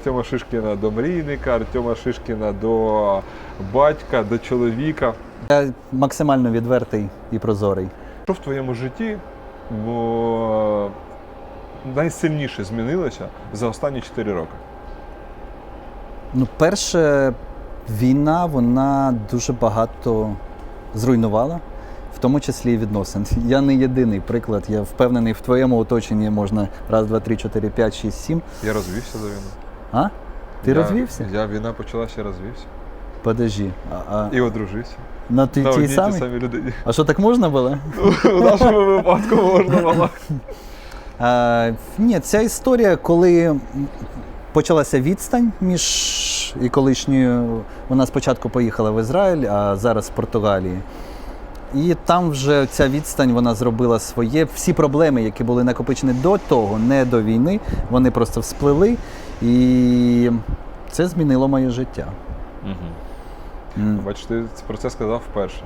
Артема Шишкіна до мрійника, Артема Шишкіна до батька, до чоловіка. Я максимально відвертий і прозорий. Що в твоєму житті бо, найсильніше змінилося за останні 4 роки? Ну, перше, війна вона дуже багато зруйнувала, в тому числі і відносин. Я не єдиний приклад. Я впевнений, в твоєму оточенні можна раз, два, три, чотири, п'ять, шість, сім. Я розвівся за війну. А? Ти я, розвівся? Я війна почалася, розвівся. Подожди. А, а, І одружився. на ти, На тій одній тій самій? самій людині. А що так можна було? У нашому випадку можна було. А, ні, ця історія, коли м, почалася відстань між і колишньою. Вона спочатку поїхала в Ізраїль, а зараз в Португалії. І там вже ця відстань вона зробила своє. Всі проблеми, які були накопичені до того, не до війни, вони просто всплили. І це змінило моє життя. М. Бачиш, ти про це сказав вперше.